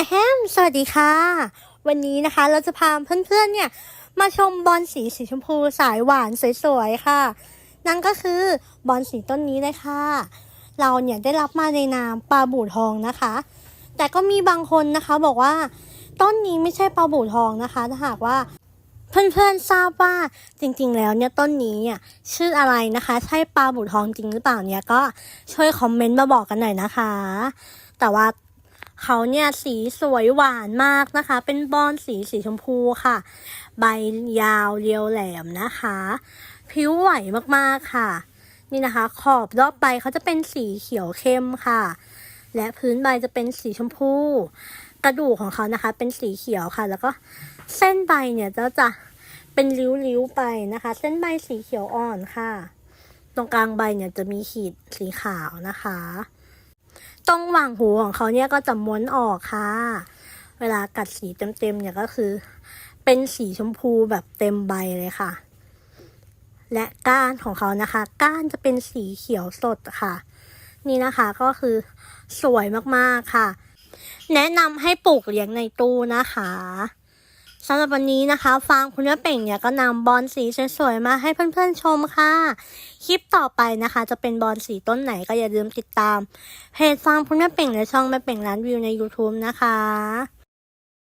อะแฮมสวัสดีค่ะ วันนี้นะคะเราจะพาเพื่อนๆเนี่ย มาชมบอลสีสีชมพูสายหวานสวยๆค่ะ นั่นก็คือบอลสีต้นนี้เลยค่ะ เราเนี่ยได้รับมาในนามปลาบู่ทองนะคะ แต่ก็มีบางคนนะคะบอกว่า ต้นนี้ไม่ใช่ปลาบู่ทองนะคะถ้าหากว่า เพื่อนๆทราบว่าจริงๆ แล้วเนี่ยต้นนี้เนี่ยชื่ออะไรนะคะ ใช่ปลาบู่ทองจริงหรือเปล่าเนี่ยก็ช่วยคอมเมนต์มาบอกกันหน่อยนะคะ แต่ว่า เขาเนี่ยสีสวยหวานมากนะคะ เป็นบอนสีสีชมพูค่ะ ใบยาวเรียวแหลมนะคะ ผิวไหวมากๆค่ะ นี่นะคะ ขอบรอบใบเขาจะเป็นสีเขียวเข้มค่ะ และพื้นใบจะเป็นสีชมพู กระดูกของเขานะคะ เป็นสีเขียวค่ะ แล้วก็เส้นใบเนี่ยจะจะเป็นริ้วๆไปนะคะ เส้นใบสีเขียวอ่อนค่ะ ตรงกลางใบเนี่ยจะมีขีดสีขาวนะคะ ตรงหว่างหูของเขาเนี่ยก็จะม้วนออกค่ะ เวลากัดสีเต็มๆเนี่ยก็คือ เป็นสีชมพูแบบเต็มใบเลยค่ะ และก้านของเขานะคะ ก้านจะเป็นสีเขียวสดค่ะ นี่นะคะก็คือสวยมากๆค่ะ แนะนำให้ปลูกเลี้ยงในตู้นะคะ สำหรับวันนี้นะคะฟางคุณแม่เป่งเนี่ยก็นำบอลสีสวยๆมาให้เพื่อนๆชมค่ะ คลิปต่อไปนะคะ จะเป็นบอลสีต้นไหนก็อย่าลืมติดตามเพจฟางคุณแม่เป่งและช่องแม่เป่งร้านวิวใน YouTube นะคะ